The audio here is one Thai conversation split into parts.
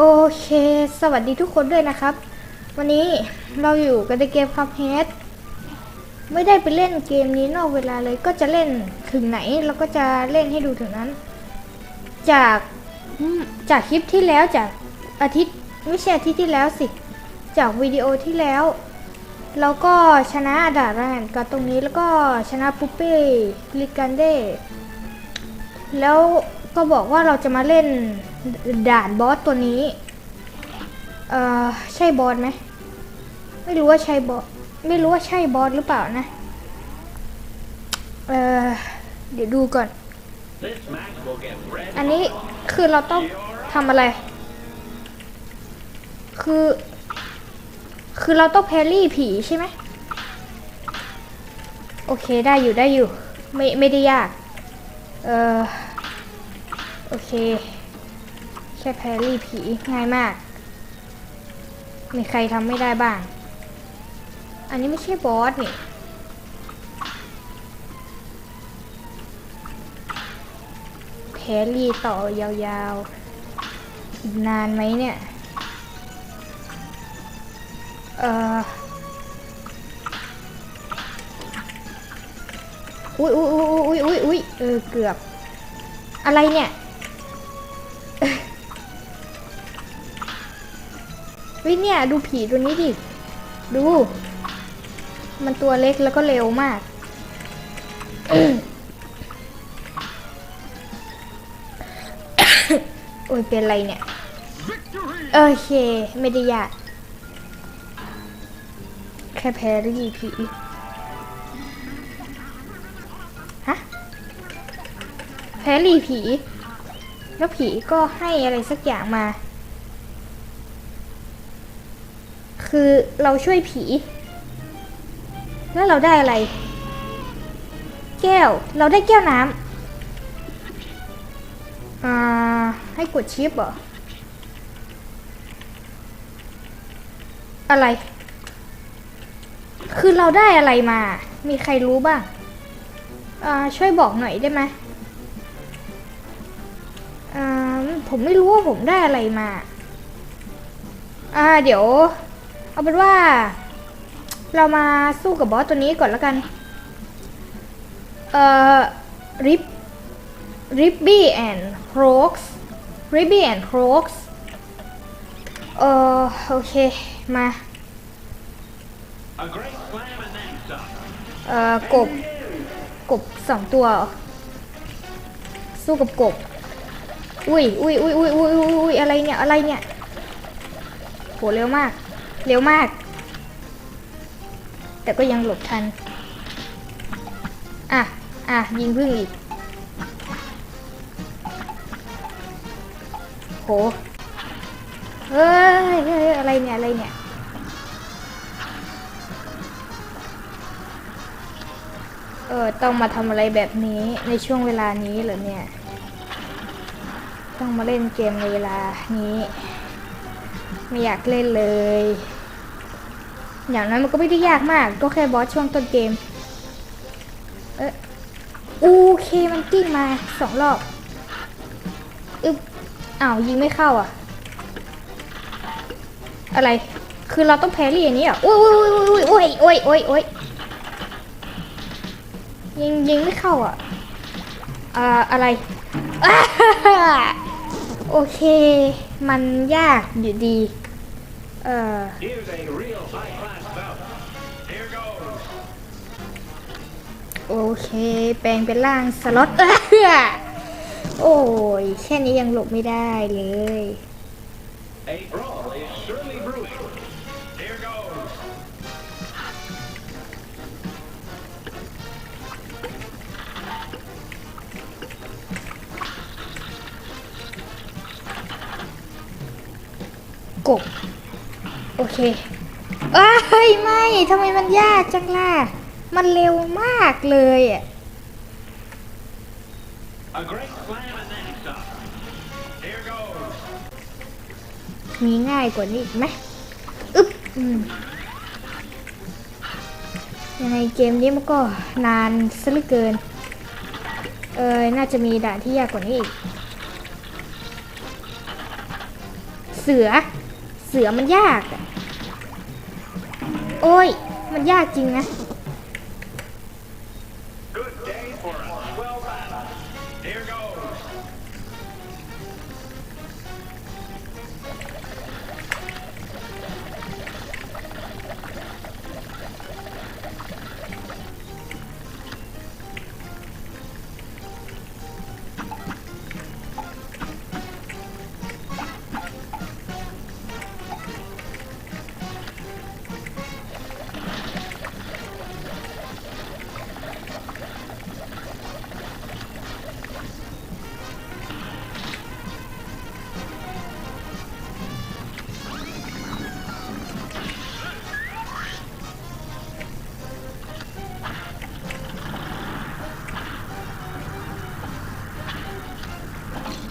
โอเค สวัสดีทุกคนด้วยนะครับ วันนี้เราอยู่กันในเกมคัพเฮดไม่ได้ไปเล่นเกมนี้นอกเวลาเลยก็จะเล่นถึงไหนเราก็จะเล่นให้ดูถึงนั้น จากจากคลิปที่แล้วจากอาทิตย์ไม่ใช่อาทิตย์ที่แล้วสิ จากวิดีโอที่แล้วเราก็ชนะดาแรนกับตรงนี้แล้วก็ชนะปุ๊ปเป้ลิกันเดแล้ว ก็บอกว่าเราจะมาเล่นด่านบอสตัวนี้ เอ่อ ใช่บอสไหม ไม่รู้ว่าใช่บอส ไม่รู้ว่าใช่บอสหรือเปล่านะ เอ่อ เดี๋ยวดูก่อน อันนี้คือเราต้องทำอะไร คือ คือเราต้องแพรรี่ผีใช่ไหม โอเคได้อยู่ได้อยู่ ไม่ไม่ได้ยาก เออ โอเค แค่แพรี่ผีง่ายมาก มีใครทำไม่ได้บ้าง อันนี้ไม่ใช่บอสนี่แพรรี่ต่อยาวๆอีกนานไหมเนี่ย เอ่ออุ้ยอุ้ยอุ้ยอุ้ยอุ้ยอุ้ยเออเกือบ อะไรเนี่ย วิเนี่ย ดูผีตัวนี้ดิ ดู มันตัวเล็กแล้วก็เร็วมากโอ้ยเป็นไรเนี่ย โอเค ไม่ได้ยาก แค่แพรรี่ผีฮะแพรรี่ผี แล้วผีก็ให้อะไรสักอย่างมา คือเราช่วยผี แล้วเราได้อะไร แก้ว เราได้แก้วน้ำอ่า ให้กดชิปเหรอ อะไร คือเราได้อะไรมา มีใครรู้บ้าง อ่า ช่วยบอกหน่อยได้ไหมอ่า ผมไม่รู้ว่าผมได้อะไรมา อ่า เดี๋ยว เอาเป็นว่า เรามาสู้กับบอสตัวนี้ก่อนแล้วกัน เอ่อริบริบบี้แอนด์โครกส์ริบบี้แอนด์โครกส์เอ่อโอเค มา เอ่อกบ กบสองตัว สู้กับกบ อุ้ยอุ้ยอุ้ยอุ้ยอุ้ยอุ้ยอุ้ยอะไรเนี่ย อะไรเนี่ยโหเร็วมาก เร็วมาก แต่ก็ยังหลบทัน อะ อะ ยิงพึ่งอีก โหเฮ้ยเฮ้ยเฮ้ยอะไรเนี่ย อะไรเนี่ย เออ ต้องมาทำอะไรแบบนี้ในช่วงเวลานี้เหรอเนี่ย ต้องมาเล่นเกมในเวลานี้ ไม่อยากเล่นเลย อย่างนั้นมันก็ไม่ได้ยากมาก ก็แค่บอสช่วงต้นเกม เออโอเคมันกิ้งมาสองรอบ อึ๊บอ้าวยิงไม่เข้าอะ อะไร คือเราต้องแพรี่อันนี้อะโอ้ยโอ้ยโอ้ยโอ้ยโอ้ยโอ้ยยิงยิงไม่เข้าอะอ่าอะไร โอเค มันยากอยู่ดี เอ่อ โอเค แปลงเป็นร่างสล็อตเออโอ้ย แค่นี้ยังหลบไม่ได้เลย กบ โอเคอ้ายไม่ ทำไมมันยากจังล่ะ มันเร็วมากเลยอะ A great slam and then some. Here goes. มีง่ายกว่านี้อีกไหมอึ๊บอืมยังไงเกมนี้มันก็นานซะเหลือเกิน เออน่าจะมีด่านที่ยากกว่านี้อีกสสือ เสือมันยากอะโอ้ย มันยากจริงนะ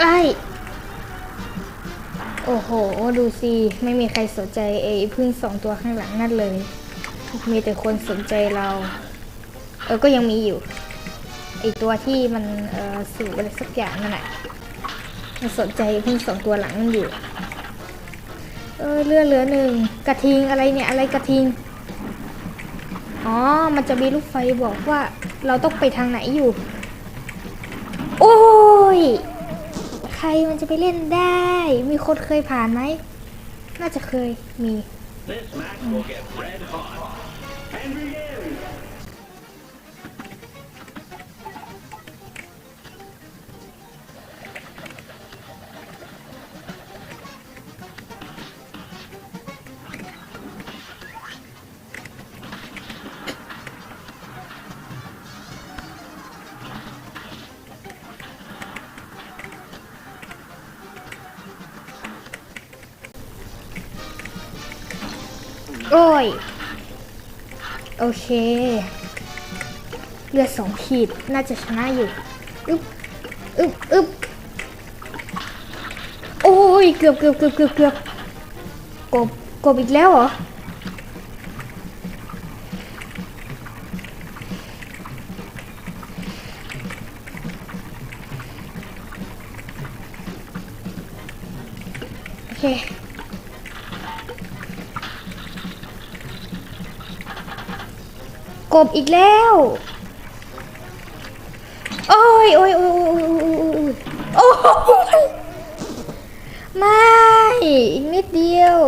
ไอ้โอ้โห ดูสิ ไม่มีใครสนใจไอ้พึ่งสองตัวข้างหลังนั่นเลย มีแต่คนสนใจเรา เออ ก็ยังมีอยู่ไอ้ตัวที่มันเอ่อสูบอะไรสักอย่างนั่นแหละมันสนใจพึ่งสองตัวหลังนั่นอยู่ เออเรือเหลือหนึ่งกระทิงอะไรเนี่ยอะไรกระทิง อ๋อ มันจะมีลูกไฟบอกว่าเราต้องไปทางไหนอยู่ โอ้ย ใครมันจะไปเล่นได้ มีคนเคยผ่านไหม น่าจะเคยมี This match will get red hot. And โอ้ย โอเค เลือดสองขีด น่าจะชนะอยู่อึบอึบอึบโอ้ย เกือบเกือบเกือบเกือบเกือบกบกบอีกแล้วเหรอ โอเค กบอีกแล้ว โอ้ยโอ้ยโอ้ยโอ้ยโอ้ยไม่ อีกนิดเดียว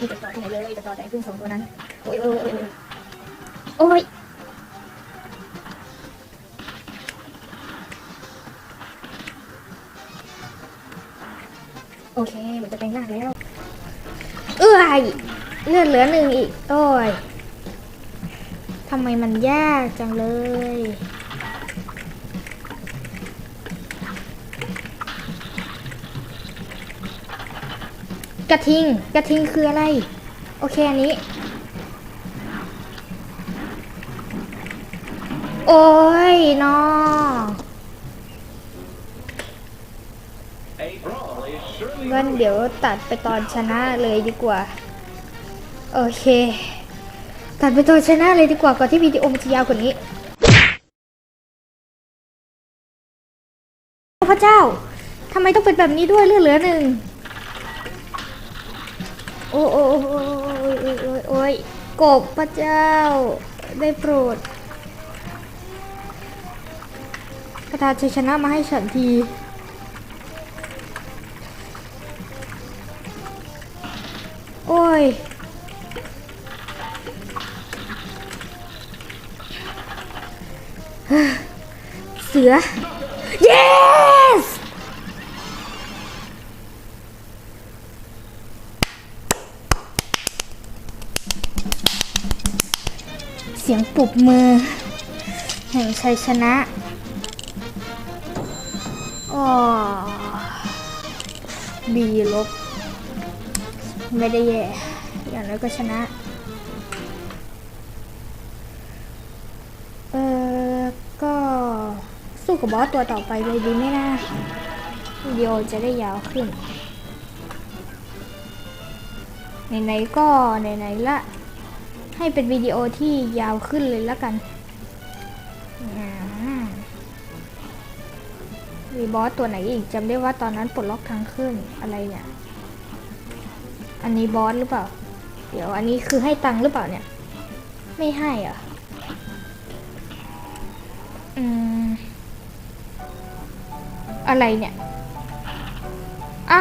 สมาธิคือจะต่อที่ไหนเลยจะต่อแต่พึ่งสองตัวนั้น โอ้ยโอ้ยโอ้ยโอ้ยโอ้ยโอเคมันจะเป็นหน้าแล้ว เอ้ยเลือดเหลือหนึ่งอีก โอ้ยทำไมมันยากจังเลย กระทิง กระทิงคืออะไร โอเคอันนี้ โอ้ยนองั้นเดี๋ยวตัดไปตอนชนะเลยดีกว่า โอเค ตัดไปตอนชนะเลยดีกว่าก่อนที่วิดีโอมันจะยาวกว่านี้พระเจ้าทำไมต้องเป็นแบบนี้ด้วยเลือดเหลือหนึ่ง อ้โอ้โอ้โอ้โอยโอ้ยโอ้ยกบพระเจ้า ได้โปรด ประทานชัยชนะมาให้ฉันทีโอ้ย เสือ yes สียงปรบมือ แห่งชัยชนะอ๋อบีลบ ไม่ได้แย่ อย่างน้อยก็ชนะ เออก็สู้กับบอสตัวต่อไปเลยดีไหมนะวิดีโอจะได้ยาวขึ้นไหนๆก็ไหนๆละ ให้เป็นวิดีโอที่ยาวขึ้นเลยละกันมีบอสตัวไหนอีกจำได้ว่าตอนนั้นปลดล็อกทางขึ้นอะไรเนี่ย อันนี้บอสหรือเปล่า เดี๋ยวอันนี้คือให้ตังค์หรือเปล่าเนี่ย ไม่ให้อะ อืม อะไรเนี่ย อะ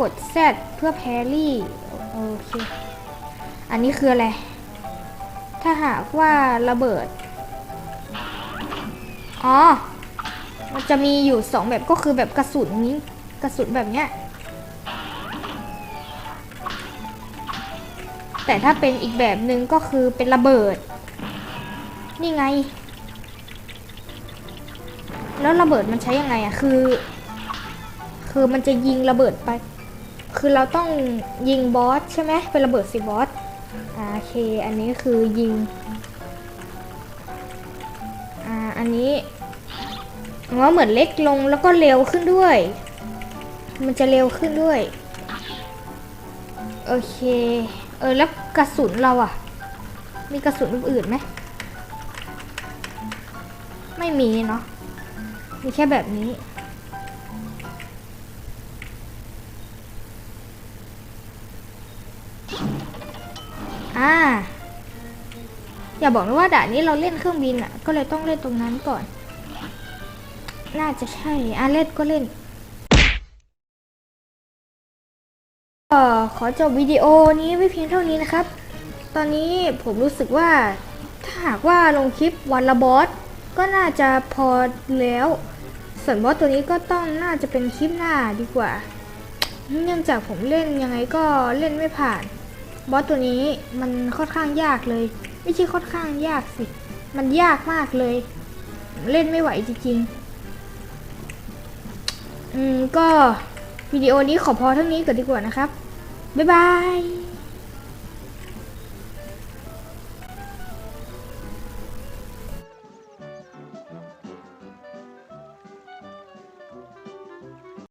กด Z เพื่อแพรี่ โอเค อันนี้คืออะไร ถ้าหากว่าระเบิด อ๋อ มันจะมีอยู่สองแบบก็คือแบบกระสุนนี้ กระสุนแบบเนี้ย แต่ถ้าเป็นอีกแบบหนึ่งก็คือเป็นระเบิด นี่ไง แล้วระเบิดมันใช้ยังไงอะคือคือมันจะยิงระเบิดไป คือเราต้องยิงบอสใช่ไหมเป็นระเบิดสิบอสโอเค อันนี้คือยิง อ่า อันนี้ว่าเหมือนเล็กลงแล้วก็เร็วขึ้นด้วย มันจะเร็วขึ้นด้วย โอเค เออ แล้วกระสุนเราอะมีกระสุนอื่นไหม ไม่มีเนาะ มีแค่แบบนี้ อย่าบอกนะว่าด่านนี้เราเล่นเครื่องบินอะ่ะ ก็เลยต้องเล่นตรงนั้นก่อน น่าจะใช่อะเล่นก็เล่นก็ขอจบวิดีโอนี้ไว้เพียงเท่านี้นะครับ ตอนนี้ผมรู้สึกว่า ถ้าหากว่าลงคลิปวันละบอส ก็น่าจะพอแล้ว ส่วนบอสตัวนี้ก็ต้องน่าจะเป็นคลิปหน้าดีกว่า เนื่องจากผมเล่นยังไงก็เล่นไม่ผ่าน บอสตัวนี้มันค่อนข้างยากเลย ไม่ใช่ค่อนข้างยากสิ มันยากมากเลย เล่นไม่ไหวจริงๆ อืมก็วิดีโอนี้ขอพอเท่านี้ก่อนดีกว่านะครับ บ๊ายบาย